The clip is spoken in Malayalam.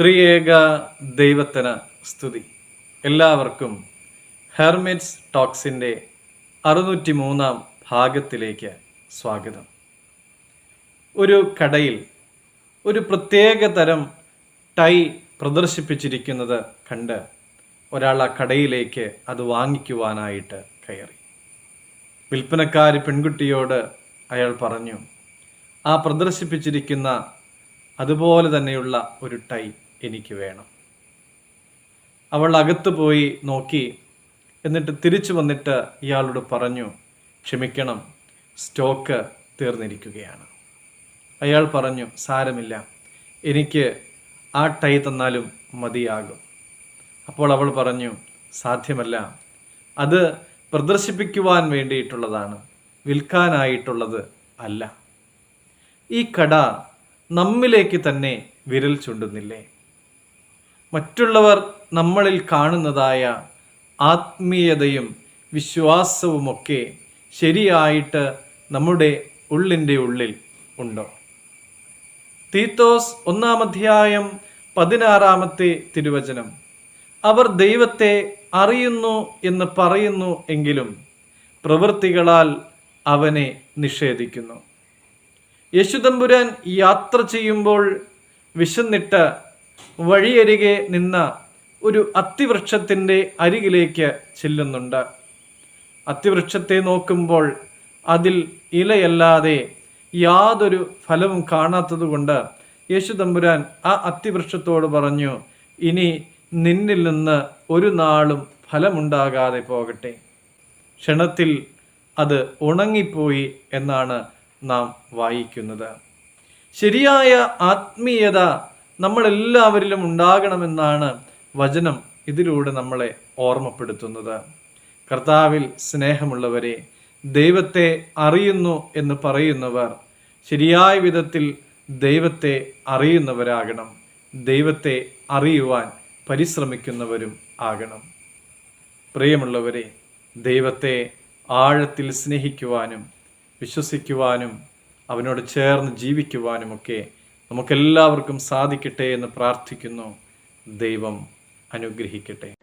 ത്രിയേക ദൈവത്തിന് സ്തുതി. എല്ലാവർക്കും ഹെർമിറ്റ്സ് ടോക്സിന്റെ അറുന്നൂറ്റി മൂന്നാം ഭാഗത്തിലേക്ക് സ്വാഗതം. ഒരു കടയിൽ ഒരു പ്രത്യേക തരം ടൈ പ്രദർശിപ്പിച്ചിരിക്കുന്നത് കണ്ട് ഒരാൾ ആ കടയിലേക്ക് അത് വാങ്ങിക്കുവാനായിട്ട് കയറി. വിൽപ്പനക്കാരി പെൺകുട്ടിയോട് അയാൾ പറഞ്ഞു ആ പ്രദർശിപ്പിച്ചിരിക്കുന്ന അതുപോലെ തന്നെയുള്ള ഒരു ടൈ എനിക്ക് വേണം. അവൾ അകത്ത് പോയി നോക്കി എന്നിട്ട് തിരിച്ചു വന്നിട്ട് ഇയാളോട് പറഞ്ഞു ക്ഷമിക്കണം സ്റ്റോക്ക് തീർന്നിരിക്കുകയാണ്. അയാൾ പറഞ്ഞു സാരമില്ല എനിക്ക് ആ ടൈ തന്നാലും മതിയാകും. അപ്പോൾ അവൾ പറഞ്ഞു സാധ്യമല്ല അത് പ്രദർശിപ്പിക്കുവാൻ വേണ്ടിയിട്ടുള്ളതാണ് വിൽക്കാനായിട്ടുള്ളത് അല്ല. ഈ കട നമ്മിലേക്ക് തന്നെ വിരൽ ചൂണ്ടുന്നില്ലേ? മറ്റുള്ളവർ നമ്മളിൽ കാണുന്നതായ ആത്മീയതയും വിശ്വാസവുമൊക്കെ ശരിയായിട്ട് നമ്മുടെ ഉള്ളിന്റെ ഉള്ളിൽ ഉണ്ടോ? തീത്തോസ് ഒന്നാം അധ്യായം പതിനാറാമത്തെ തിരുവചനം. അവർ ദൈവത്തെ അറിയുന്നു എന്ന് പറയുന്നു എങ്കിലും പ്രവൃത്തികളാൽ അവനെ നിഷേധിക്കുന്നു. യശുദമ്പുരാൻ യാത്ര ചെയ്യുമ്പോൾ വിശന്നിട്ട് വഴിയരികെ നിന്ന ഒരു അത്തിവൃക്ഷത്തിന്റെ അരികിലേക്ക് ചെല്ലുന്നുണ്ട്. അത്തിവൃക്ഷത്തെ നോക്കുമ്പോൾ അതിൽ ഇലയല്ലാതെ യാതൊരു ഫലവും കാണാത്തതുകൊണ്ട് യേശു തമ്പുരാൻ ആ അത്തിവൃക്ഷത്തോട് പറഞ്ഞു ഇനി നിന്നിൽ നിന്ന് ഒരു നാളും ഫലമുണ്ടാകാതെ പോകട്ടെ. ക്ഷണത്തിൽ അത് ഉണങ്ങിപ്പോയി എന്നാണ് നാം വായിക്കുന്നത്. ശരിയായ ആത്മീയത നമ്മളെല്ലാവരിലും ഉണ്ടാകണമെന്നാണ് വചനം ഇതിലൂടെ നമ്മളെ ഓർമ്മപ്പെടുത്തുന്നത്. കർത്താവിൽ സ്നേഹമുള്ളവരെ ദൈവത്തെ അറിയുന്നു എന്ന് പറയുന്നവർ ശരിയായ വിധത്തിൽ ദൈവത്തെ അറിയുന്നവരാകണം. ദൈവത്തെ അറിയുവാൻ പരിശ്രമിക്കുന്നവരും ആകണം. പ്രിയമുള്ളവരെ ദൈവത്തെ ആഴത്തിൽ സ്നേഹിക്കുവാനും വിശ്വസിക്കുവാനും അവനോട് ചേർന്ന് ജീവിക്കുവാനുമൊക്കെ നമുക്കെല്ലാവർക്കും സാധിക്കട്ടെ എന്ന് പ്രാർത്ഥിക്കുന്നു. ദൈവം അനുഗ്രഹിക്കട്ടെ.